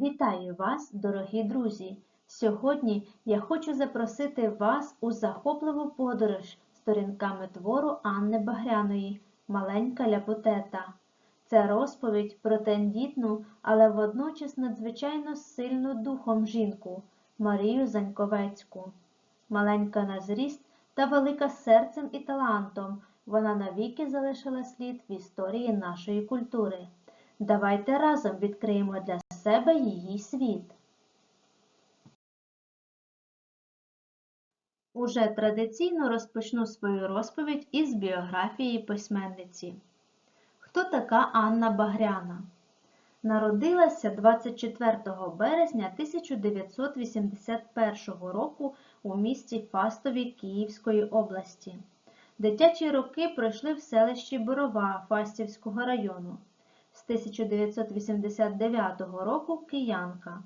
Вітаю вас, дорогі друзі! Сьогодні я хочу запросити вас у захопливу подорож сторінками твору Анни Багряної Маленька ляпотета. Це розповідь про тендітну, але водночас надзвичайно сильну духом жінку Марію Заньковецьку. Маленька на зріст та велика серцем і талантом, вона навіки залишила слід в історії нашої культури. Давайте разом відкриємо для себе її світ. Уже традиційно розпочну свою розповідь із біографії письменниці. Хто така Анна Багряна? Народилася 24 березня 1981 року у місті Фастові Київської області. Дитячі роки пройшли в селищі Борова Фастівського району. З 1989 року киянка.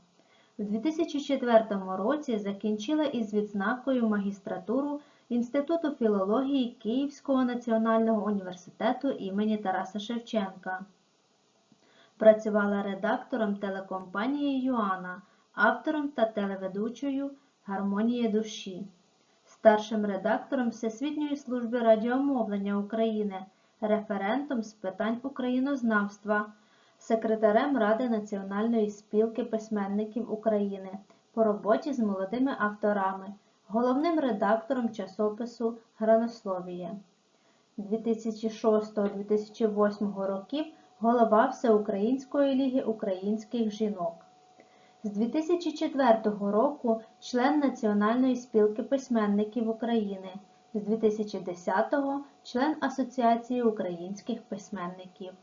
У 2004 році закінчила із відзнакою магістратуру Інституту філології Київського національного університету імені Тараса Шевченка. Працювала редактором телекомпанії Юана, автором та телеведучою Гармонія душі, старшим редактором Всесвітньої служби радіомовлення України, референтом з питань українознавства, секретарем Ради Національної спілки письменників України по роботі з молодими авторами, головним редактором часопису Гранословіє. 2006-2008 років голова Всеукраїнської ліги українських жінок. З 2004 року член Національної спілки письменників України, з 2010-го член Асоціації українських письменників.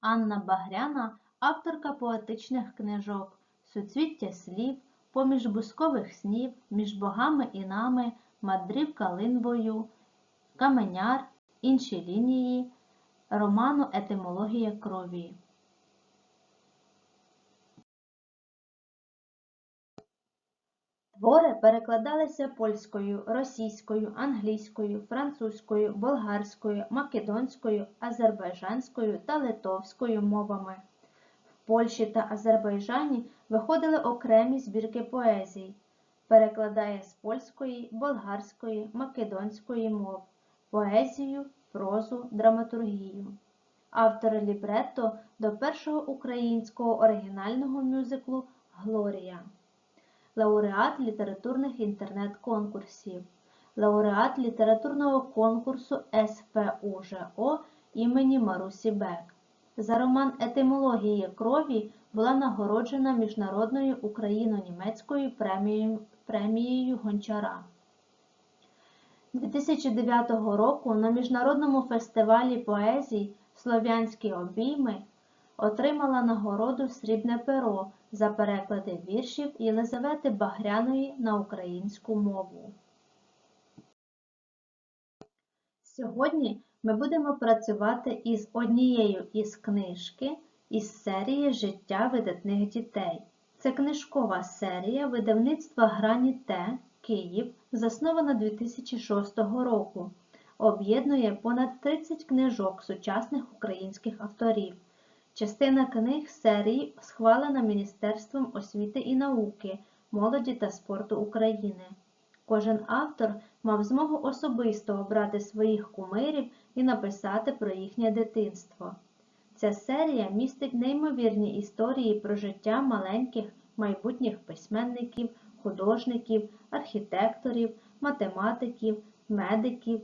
Анна Багряна авторка поетичних книжок Суцвіття слів, Поміж бускових снів, Між богами і нами, Мандрівка линвою, Каменяр, Інші лінії, роману Етимологія крові. Твори перекладалися польською, російською, англійською, французькою, болгарською, македонською, азербайджанською та литовською мовами. В Польщі та Азербайджані виходили окремі збірки поезій. Перекладає з польської, болгарської, македонської мов, поезію, прозу, драматургію. Автори лібретто до першого українського оригінального мюзиклу Глорія лауреат літературних інтернет-конкурсів, лауреат літературного конкурсу СПУЖО імені Марусі Бек. За роман Етимологія крові була нагороджена міжнародною україно-німецькою премією, Гончара. 2009 року на міжнародному фестивалі поезій Слов'янські обійми отримала нагороду Срібне перо за переклади віршів Єлизавети Багряної на українську мову. Сьогодні ми будемо працювати із однією із книжки із серії Життя видатних дітей. Це книжкова серія видавництва Грані Т. Київ, заснована 2006 року. Об'єднує понад 30 книжок сучасних українських авторів. Частина книг серії схвалена Міністерством освіти і науки, молоді та спорту України. Кожен автор мав змогу особисто обрати своїх кумирів і написати про їхнє дитинство. Ця серія містить неймовірні історії про життя маленьких майбутніх письменників, художників, архітекторів, математиків, медиків,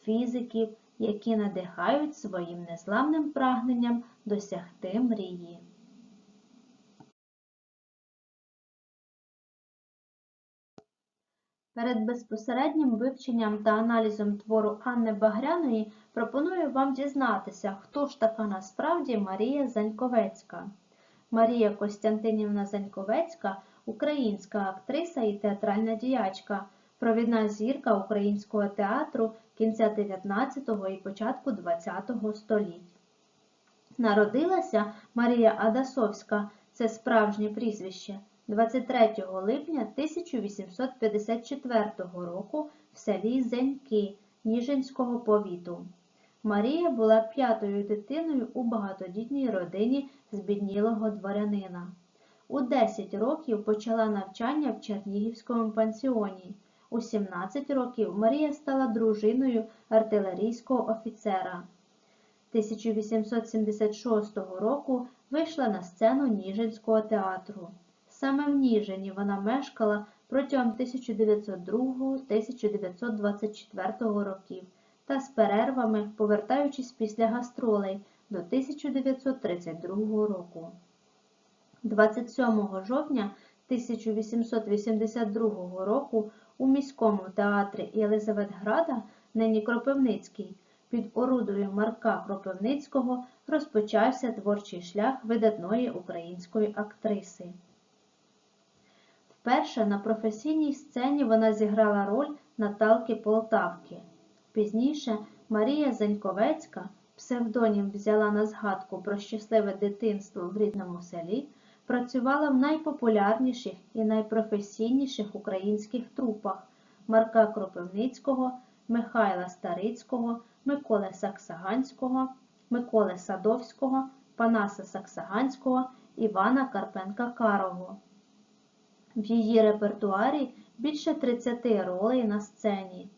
фізиків які надихають своїм незламним прагненням досягти мрії. Перед безпосереднім вивченням та аналізом твору Анни Багряної пропоную вам дізнатися, хто ж така насправді Марія Заньковецька. Марія Костянтинівна Заньковецька українська актриса і театральна діячка, провідна зірка українського театру кінця 19 і початку 20 століть. Народилася Марія Адасовська, це справжнє прізвище, 23 липня 1854 року в селі Зеньки Ніжинського повіту. Марія була п'ятою дитиною у багатодітній родині збіднілого дворянина. У 10 років почала навчання в Чернігівському пансіоні. У 17 років Марія стала дружиною артилерійського офіцера. 1876 року вийшла на сцену Ніжинського театру. Саме в Ніжині вона мешкала протягом 1902-1924 років та з перервами, повертаючись після гастролей до 1932 року. 27 жовтня 1882 року у міському театрі Єлизаветграда, нині Кропивницький, під орудою Марка Кропивницького розпочався творчий шлях видатної української актриси. Вперше на професійній сцені вона зіграла роль Наталки Полтавки. Пізніше Марія Заньковецька, псевдонім взяла на згадку про щасливе дитинство в рідному селі, працювала в найпопулярніших і найпрофесійніших українських трупах Марка Кропивницького, Михайла Старицького, Миколи Саксаганського, Миколи Садовського, Панаса Саксаганського, Івана Карпенка-Карого. В її репертуарі більше 30 ролей на сцені.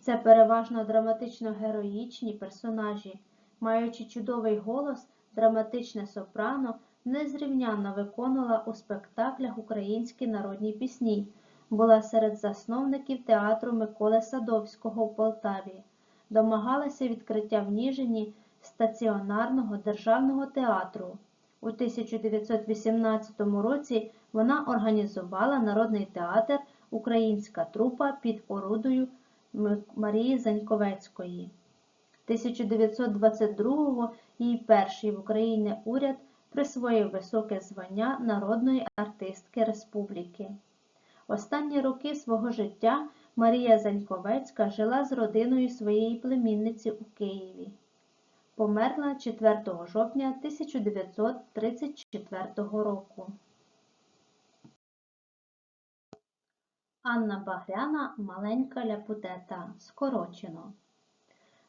Це переважно драматично-героїчні персонажі, маючи чудовий голос, драматичне сопрано незрівнянно виконувала у спектаклях українські народні пісні, була серед засновників театру Миколи Садовського в Полтаві, домагалася відкриття в Ніжині стаціонарного державного театру. У 1918 році вона організувала Народний театр Українська трупа під орудою Марії Заньковецької. 1922-го її перший в Україні уряд присвоїв високе звання народної артистки республіки. Останні роки свого життя Марія Заньковецька жила з родиною своєї племінниці у Києві. Померла 4 жовтня 1934 року. Анна Багряна маленька ляпутета. Скорочено.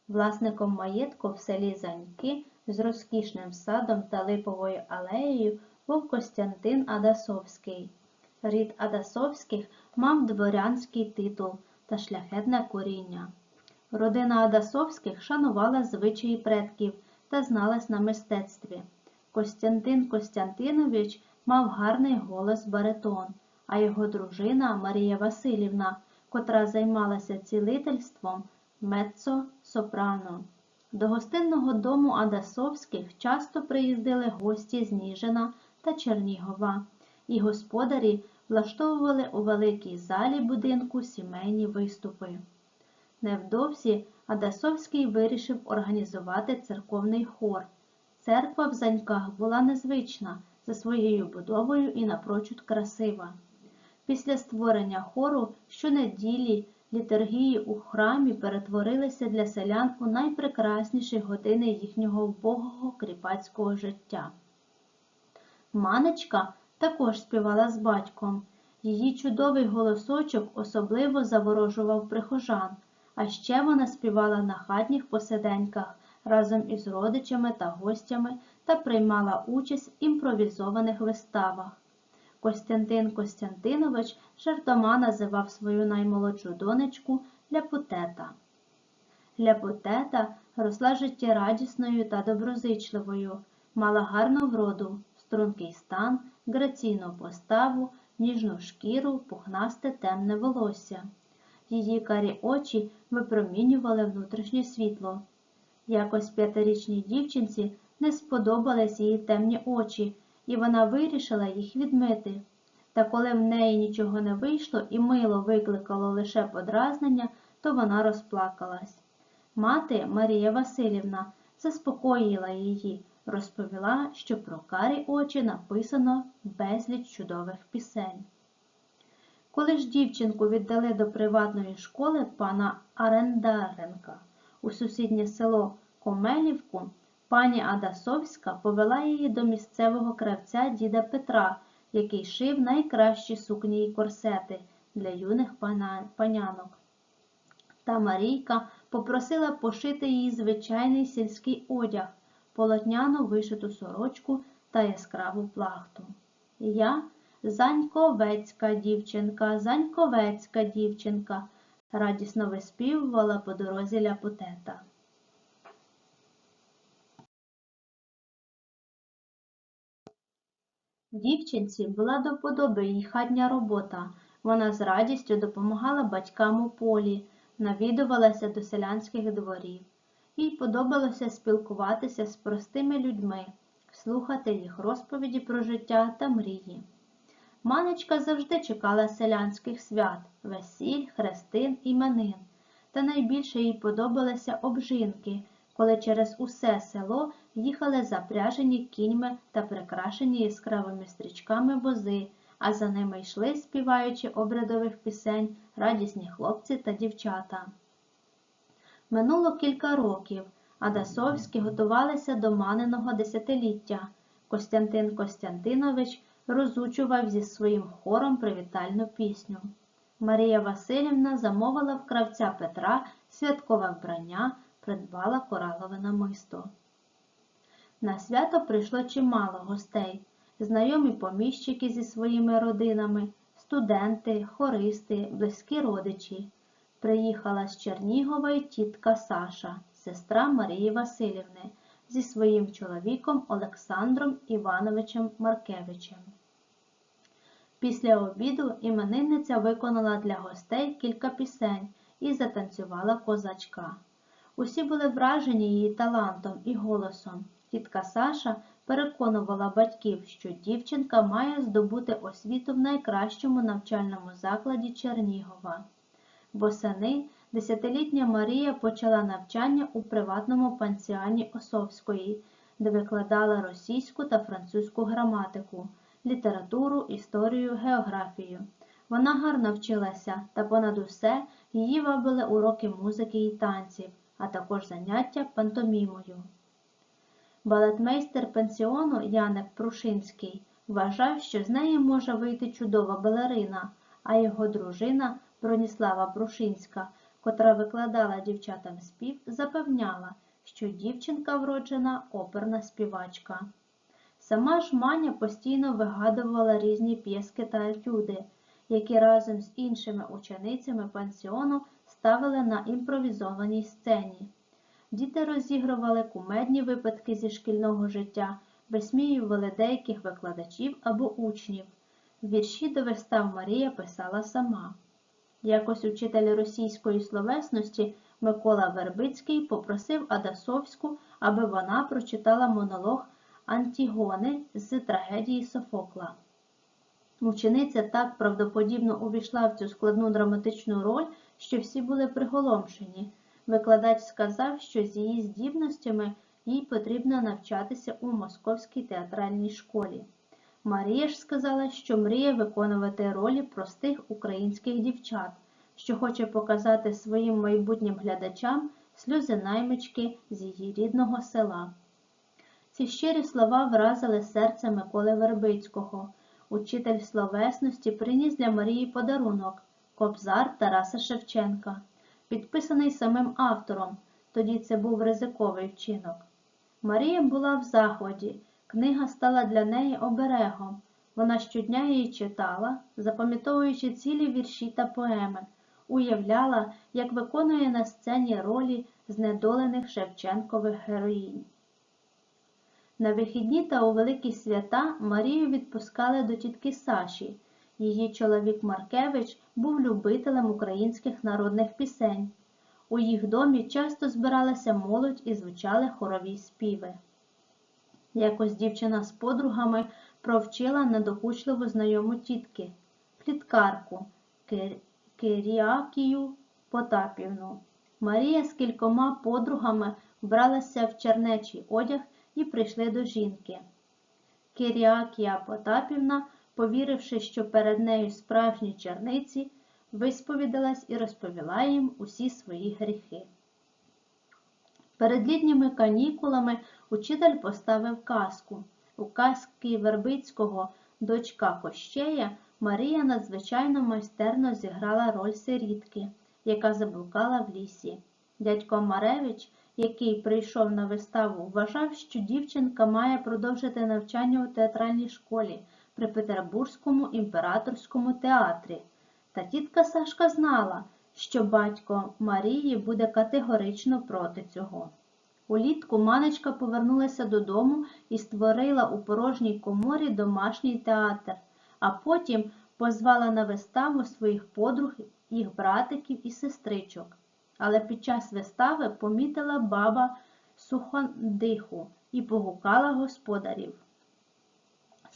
Власником маєтку в селі Заньки з розкішним садом та липовою алеєю був Костянтин Адасовський. Рід Адасовських мав дворянський титул та шляхетне коріння. Родина Адасовських шанувала звичаї предків та зналась на мистецтві. Костянтин Костянтинович мав гарний голос баритон, а його дружина Марія Васильівна, котра займалася цілительством, меццо сопрано. До гостинного дому Адасовських часто приїздили гості з Ніжина та Чернігова, і господарі влаштовували у великій залі будинку сімейні виступи. Невдовзі Адасовський вирішив організувати церковний хор. Церква в Заньках була незвична за своєю будовою і напрочуд красива. Після створення хору щонеділі літургії у храмі перетворилися для селян у найпрекрасніші години їхнього вбогого кріпацького життя. Манечка також співала з батьком. Її чудовий голосочок особливо заворожував прихожан, а ще вона співала на хатніх посиденьках разом із родичами та гостями та приймала участь в імпровізованих виставах. Костянтин Костянтинович жартома називав свою наймолодшу донечку Ляпутета. Ляпутета росла життєрадісною та доброзичливою, мала гарну вроду, стрункий стан, граційну поставу, ніжну шкіру, пухнасте темне волосся. Її карі очі випромінювали внутрішнє світло. Якось п'ятирічній дівчинці не сподобались її темні очі, і вона вирішила їх відмити. Та коли в неї нічого не вийшло і мило викликало лише подразнення, то вона розплакалась. Мати Марія Васильівна заспокоїла її, розповіла, що про карі очі написано безліч чудових пісень. Коли ж дівчинку віддали до приватної школи пана Арендаренка у сусіднє село Комелівку, пані Адасовська повела її до місцевого кравця діда Петра, який шив найкращі сукні й корсети для юних панянок. Та Марійка попросила пошити їй звичайний сільський одяг, полотняну вишиту сорочку та яскраву плахту. Я Заньковецька дівчинка, Заньковецька дівчинка, радісно виспівувала по дорозі ляпотета. Дівчинці була до вподоби її хатня робота. Вона з радістю допомагала батькам у полі, навідувалася до селянських дворів. Їй подобалося спілкуватися з простими людьми, слухати їх розповіді про життя та мрії. Манечка завжди чекала селянських свят, весіль, хрестин, іменин. Та найбільше їй подобалися обжинки, коли через усе село їхали запряжені кіньми та прикрашені яскравими стрічками вози, а за ними йшли, співаючи обрядових пісень, радісні хлопці та дівчата. Минуло кілька років, а Дасовські готувалися до маниного десятиліття. Костянтин Костянтинович розучував зі своїм хором привітальну пісню. Марія Васильівна замовила в кравця Петра святкове вбрання, придбала коралове намисто. На свято прийшло чимало гостей, знайомі поміщики зі своїми родинами, студенти, хористи, близькі родичі. Приїхала з Чернігова й тітка Саша, сестра Марії Васильівни, зі своїм чоловіком Олександром Івановичем Маркевичем. Після обіду іменинниця виконала для гостей кілька пісень і затанцювала козачка. Усі були вражені її талантом і голосом. Тітка Саша переконувала батьків, що дівчинка має здобути освіту в найкращому навчальному закладі Чернігова. Восени десятилітня Марія почала навчання у приватному пансіоні Осовської, де викладала російську та французьку граматику, літературу, історію, географію. Вона гарно вчилася, та понад усе її вабили уроки музики і танців, а також заняття пантомімою. Балетмейстер пансіону Янек Прушинський вважав, що з неї може вийти чудова балерина, а його дружина Броніслава Прушинська, котра викладала дівчатам спів, запевняла, що дівчинка вроджена оперна співачка. Сама ж Маня постійно вигадувала різні п'єски та етюди, які разом з іншими ученицями пансіону ставили на імпровізованій сцені. Діти розігрували кумедні випадки зі шкільного життя, висміювали деяких викладачів або учнів. Вірші до вистав Марія писала сама. Якось учитель російської словесності Микола Вербицький попросив Адасовську, аби вона прочитала монолог Антігони з трагедії Софокла. Учениця так правдоподібно увійшла в цю складну драматичну роль, що всі були приголомшені. Викладач сказав, що з її здібностями їй потрібно навчатися у Московській театральній школі. Марія ж сказала, що мріє виконувати ролі простих українських дівчат, що хоче показати своїм майбутнім глядачам сльози наймички з її рідного села. Ці щирі слова вразили серце Миколи Вербицького. Учитель словесності приніс для Марії подарунок Кобзар Тараса Шевченка, підписаний самим автором, тоді це був ризиковий вчинок. Марія була в захваті, книга стала для неї оберегом. Вона щодня її читала, запам'ятовуючи цілі вірші та поеми, уявляла, як виконує на сцені ролі знедолених Шевченкових героїнь. На вихідні та у великі свята Марію відпускали до тітки Саші. Її чоловік Маркевич був любителем українських народних пісень. У їх домі часто збиралася молодь і звучали хорові співи. Якось дівчина з подругами провчила недокучливу знайому тітки, пліткарку Киріакію Потапівну. Марія з кількома подругами вбралася в чернечий одяг і прийшли до жінки. Киріакія Потапівна, повіривши, що перед нею справжні черниці, висповідалась і розповіла їм усі свої гріхи. Перед літніми канікулами учитель поставив казку. У казки Вербицького дочка Кощея Марія надзвичайно майстерно зіграла роль сирітки, яка заблукала в лісі. Дядько Маревич, який прийшов на виставу, вважав, що дівчинка має продовжити навчання у театральній школі при Петербурзькому імператорському театрі. Та тітка Сашка знала, що батько Марії буде категорично проти цього. Улітку манечка повернулася додому і створила у порожній коморі домашній театр, а потім позвала на виставу своїх подруг, їх братиків і сестричок. Але під час вистави помітила баба суходиху і погукала господарів.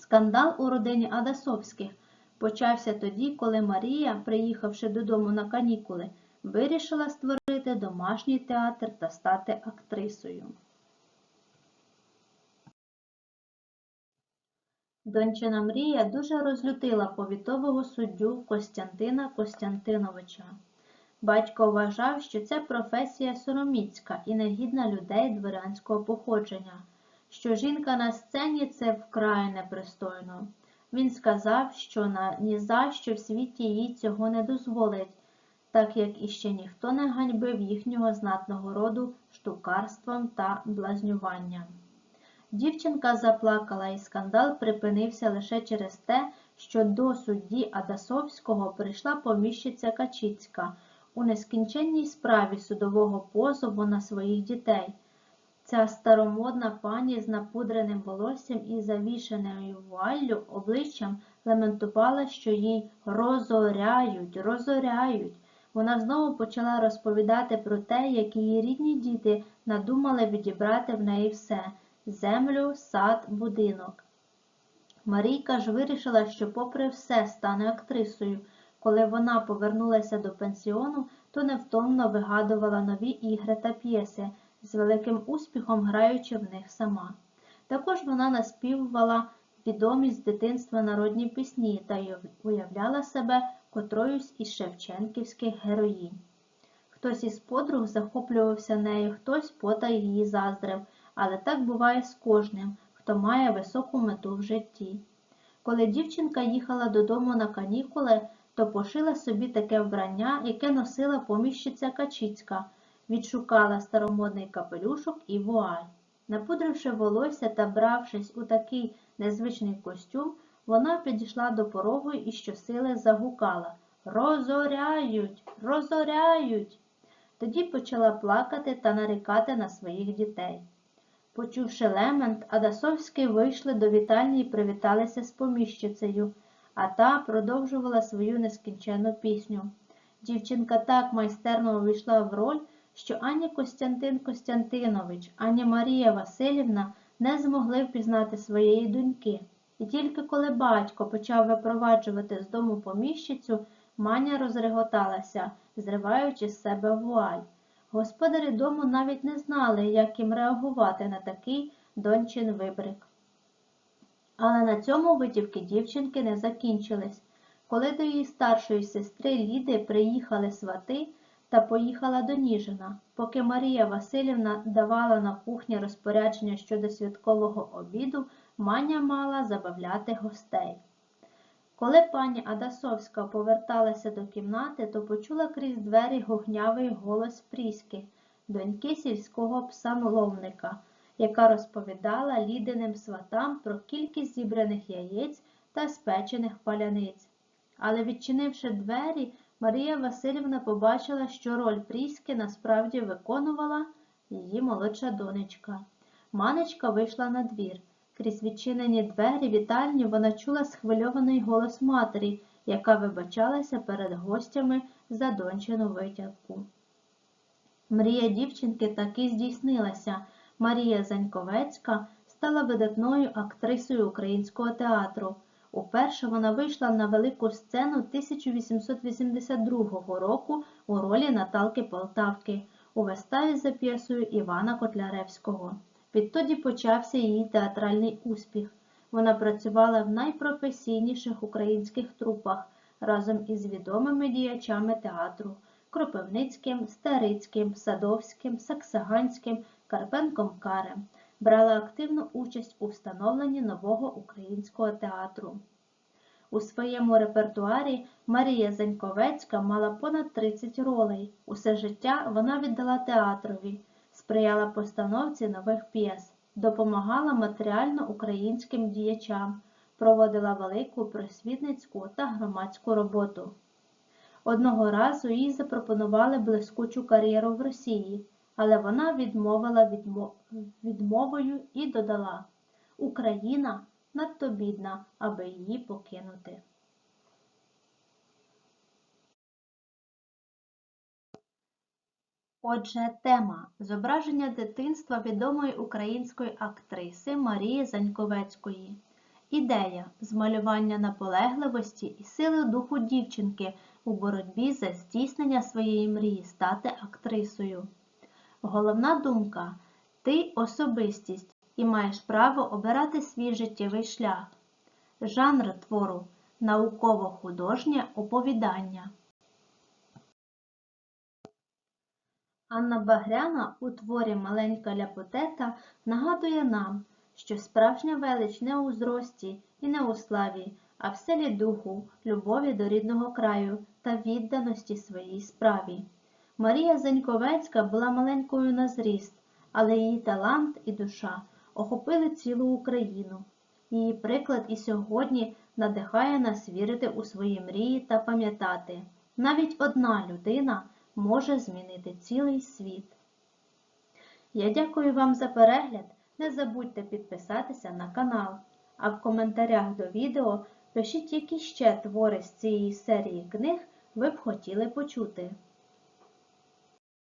Скандал у родині Адасовських почався тоді, коли Марія, приїхавши додому на канікули, вирішила створити домашній театр та стати актрисою. Дончина Мрія дуже розлютила повітового суддю Костянтина Костянтиновича. Батько вважав, що ця професія сороміцька і негідна людей дворянського походження, що жінка на сцені це вкрай непристойно. Він сказав, що на ні за що в світі їй цього не дозволить, так як іще ніхто не ганьбив їхнього знатного роду штукарством та блазнюванням. Дівчинка заплакала, і скандал припинився лише через те, що до судді Адасовського прийшла поміщиця Качицька у нескінченній справі судового позову на своїх дітей. Ця старомодна пані з напудреним волоссям і завішеною вуаллю обличчям лементувала, що їй розоряють, розоряють. Вона знову почала розповідати про те, як її рідні діти надумали відібрати в неї все землю, сад, будинок. Марійка ж вирішила, що, попри все, стане актрисою. Коли вона повернулася до пенсіону, то невтомно вигадувала нові ігри та п'єси, з великим успіхом граючи в них сама. Також вона наспівувала відомі з дитинства народні пісні та уявляла себе котроюсь із шевченківських героїнь. Хтось із подруг захоплювався нею, хтось потай її заздрив, але так буває з кожним, хто має високу мету в житті. Коли дівчинка їхала додому на канікули, то пошила собі таке вбрання, яке носила поміщиця Качицька, відшукала старомодний капелюшок і вуаль. Напудривши волосся та бравшись у такий незвичний костюм, вона підійшла до порогу і щосили загукала Розоряють, розоряють. Тоді почала плакати та нарікати на своїх дітей. Почувши лемент, Адасовські вийшли до вітальні і привіталися з поміщицею, а та продовжувала свою нескінченну пісню. Дівчинка так майстерно увійшла в роль, що ані Костянтин Костянтинович, ані Марія Васильівна не змогли впізнати своєї доньки. І тільки коли батько почав випроваджувати з дому поміщицю, маня розреготалася, зриваючи з себе вуаль. Господарі дому навіть не знали, як їм реагувати на такий дончин вибрик. Але на цьому витівки дівчинки не закінчились. Коли до її старшої сестри Ліди приїхали свати та поїхала до Ніжина, поки Марія Васильівна давала на кухні розпорядження щодо святкового обіду, маня мала забавляти гостей. Коли пані Адасовська поверталася до кімнати, то почула крізь двері гугнявий голос Пріськи, доньки сільського псамловника, яка розповідала ліденим сватам про кількість зібраних яєць та спечених паляниць. Але, відчинивши двері, Марія Васильівна побачила, що роль Пріськи насправді виконувала її молодша донечка. Манечка вийшла на двір. Крізь відчинені двері вітальні вона чула схвильований голос матері, яка вибачалася перед гостями за дончину витягку. Мрія дівчинки таки здійснилася. Марія Заньковецька стала видатною актрисою українського театру. Уперше вона вийшла на велику сцену 1882 року у ролі Наталки Полтавки у виставі за п'єсою Івана Котляревського. Відтоді почався її театральний успіх. Вона працювала в найпрофесійніших українських трупах разом із відомими діячами театру Кропивницьким, Старицьким, Садовським, Саксаганським, Карпенком Карем. Брала активну участь у встановленні нового українського театру. У своєму репертуарі Марія Заньковецька мала понад 30 ролей. Усе життя вона віддала театрові, сприяла постановці нових п'єс, допомагала матеріально українським діячам, проводила велику просвітницьку та громадську роботу. Одного разу їй запропонували блискучу кар'єру в Росії, але вона відмовила відмо- відмовою і додала Україна надто бідна, аби її покинути. Отже, тема зображення дитинства відомої української актриси Марії Заньковецької. Ідея змалювання наполегливості і сили духу дівчинки у боротьбі за здійснення своєї мрії стати актрисою. Головна думка ти особистість і маєш право обирати свій життєвий шлях. Жанр твору науково-художнє оповідання. Анна Багряна у творі Маленька ляпотета нагадує нам, що справжня велич не у зрості і не у славі, а в силі духу, любові до рідного краю та відданості своїй справі. Марія Заньковецька була маленькою на зріст, але її талант і душа охопили цілу Україну. Її приклад і сьогодні надихає нас вірити у свої мрії та пам'ятати. Навіть одна людина може змінити цілий світ. Я дякую вам за перегляд. Не забудьте підписатися на канал, а в коментарях до відео пишіть, які ще твори з цієї серії книг ви б хотіли почути.